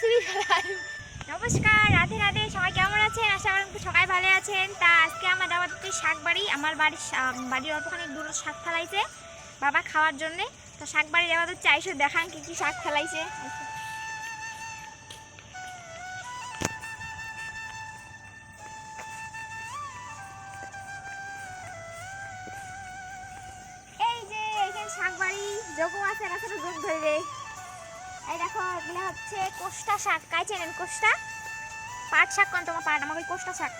নমস্কার, রাধে রাধে, সবাই কেমন আছেন? আশা করি সবাই ভালো আছেন। তা আজকে আমার হচ্ছে শাক বাড়ি, আমার বাড়ির বাড়ির অল্পখানি দূর শাক ফেলাইছে বাবা খাওয়ার জন্যে। তো শাক বাড়ি যাওয়া আইসো দেখান কি কি শাক ফেলাইছে। এই যে, এখানে শাক বাড়ি যোগও আছে গাছের যোগ ধরবে। এই দেখো, এগুলো হচ্ছে কোষ্টা শাক। কাই চেনেন কোষ্টা? পাট শাক কোন তোমার পাট? আমাকে কোষ্টা শাক।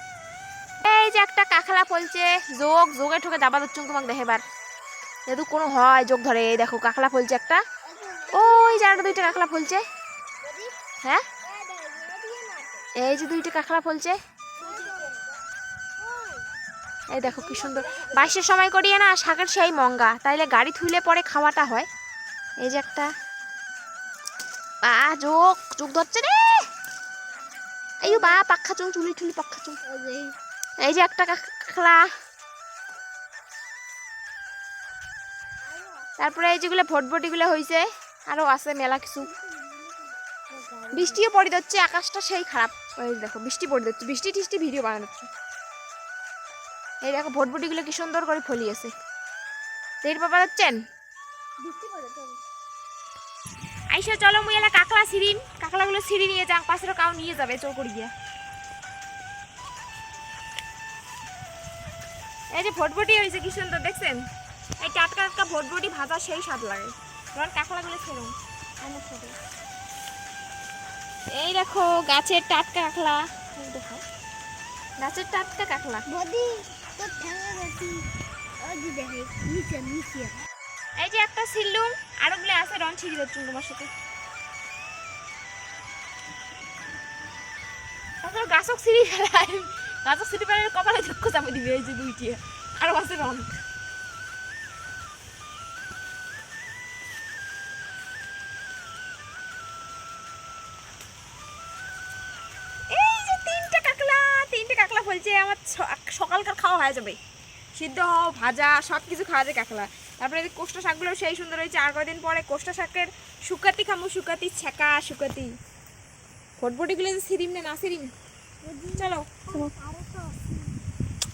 এই যে একটা কাঁকড়া ফলছে যোগ, যোগে ঠোকে দাবা দিচ্ছুন তোমাকে দেখেবার যেহেতু কোনো হয়, যোগ ধরে, এই দেখো, কাঁকড়া ফলছে একটা। ওই যে আরও দুইটা কাঁকড়া ফলছে হ্যাঁ? এই যে দুইটা কাঁকড়া ফলছে এই দেখো, কি সুন্দর। বাইশের সময় করিয়ে না, শাকের সেই মঙ্গা। তাইলে গাড়ি থুইলে পরে খাওয়াটা হয়। এই যে একটা বা যোগ যোগ ধরছে রে। এই বা পাখা চুল চুলি টুলি পাখা চুল। এই যে। একটা কাঁকড়া। তারপরে এই যেগুলো ভটভটিগুলো হয়েছে আরও আছে মেলা কিছু। বৃষ্টিও পড়ে যাচ্ছে আকাশটা সেই খারাপ। এই দেখো বৃষ্টি পড়ে যাচ্ছে বৃষ্টি টিষ্টি ভিডিও বানাচ্ছে এই দেখো ভটভটিগুলো কি সুন্দর করে ফলিয়েছে। টের পাবা যাচ্ছেন? আইসা চলো, মুই এলা কাকলা সিরিন কাকলাগুলো সিঁড়ি নিয়ে যাক পাশের কাউ নিয়ে যাবে চোর করে গিয়ে। এই যে ভটভটি হয়েছে কি সুন্দর দেখছেন? এই টাটকা টাটকা ভটভটি ভাজা সেই স্বাদ লাগে। তোমার কাকলাগুলো ছেড়ুন আমার সাথে এই দেখো, গাছের টাটকা কাকলা। দেখো, গাছের টাটকা কাকলা। বদি তো ঠ্যাঙ্গা গেছি ওই দেখে, নিচে নিচে এই যে একটা সিল্লুম আরও গুলো আছে, রং ছিড়ি যাচ্ছুন তোমার সাথে। গাছক সিঁড়ি ফেলাই, গাছক সিঁড়ি ফেলাই কপালে দুঃখ চাপে দিবে, এই যে দুইটি। আরও আছে রং। ফলছে, আমার সকালকার খাওয়া হয়ে যাবে। সিদ্ধ ভাজা সব কিছু খাওয়া যায় কাকলা তারপরে এই কোষ্টা শাকগুলো সেই সুন্দর হয়েছে। আর কদিন পরে কোষ্টা শাকের শুকাতি খামু শুকাতি ছেঁকা শুকাতি। ফটফটিগুলো যে সিরিম না না সিরিম? চলো।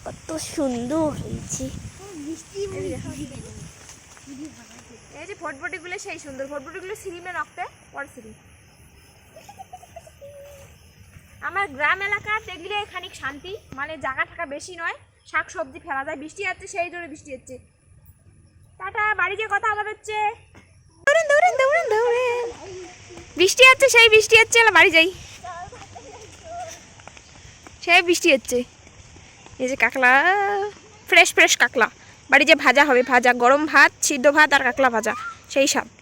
কত সুন্দর হয়েছে। এই যে ফটফটিগুলো সেই সুন্দর। ফটফটিগুলো সিরিমে রক্তে পরে সিরিম। আমার গ্রাম এলাকার দেখলে খানিক শান্তি মানে জায়গা থাকা বেশি নয় শাক সবজি ফেলা যায় বৃষ্টি হচ্ছে সেই জন্য বৃষ্টি হচ্ছে। টাটা, বাড়ি যে কথা আবার হচ্ছে। দৌড়েন দৌড়েন দৌড়েন দৌড়েন। বৃষ্টি হচ্ছে, সেই বৃষ্টি হচ্ছে বাড়ি যাই। সেই বৃষ্টি হচ্ছে। এই যে কাকলা ফ্রেশ ফ্রেশ কাকলা। বাড়ি যে ভাজা হবে, ভাজা, গরম ভাত, সিদ্ধ ভাত আর কাকলা ভাজা, সেই স্বাদ। তো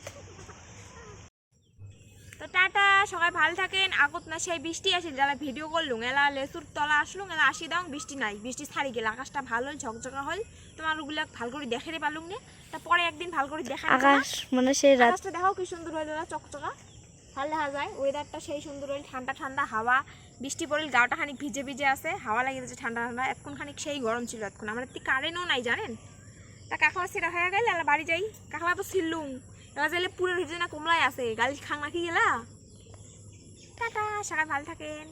টাটা সবাই ভালো থাকেন। আগত না সেই বৃষ্টি আসে যারা ভিডিও করলুম এলা লেসুর তলা আসলুম এলা আসি দাও বৃষ্টি নাই। বৃষ্টি ছাড়ি গেল আকাশটা ভালো হল ঝকঝকা হল। তোমার ওগুলা ভালো করে দেখাতে পারলুম না। তা পরে একদিন ভালো করে দেখা আকাশ মানে সেই আকাশটা দেখো কি সুন্দর হয়ে যাবে চকচকা। ভালো দেখা যায় ওয়েদারটা সেই সুন্দর হইল ঠান্ডা ঠান্ডা হাওয়া। বৃষ্টি পড়িল গাওটা খানিক ভিজে ভিজে আছে হাওয়া লাগিয়ে যাচ্ছে ঠান্ডা ঠান্ডা। এতক্ষণ খানিক সেই গরম ছিল এতক্ষণ। আমার একটি কারেন্টও নাই জানেন? তা কাকলা সেটা হয়ে গেল এলা বাড়ি যাই। কাকলা তো ছিললুম। এবার যাইলে পুরের না কমলাই আছে। গালি খাং নাকি গেলা? টাটা সবাই ভালো থাকেন।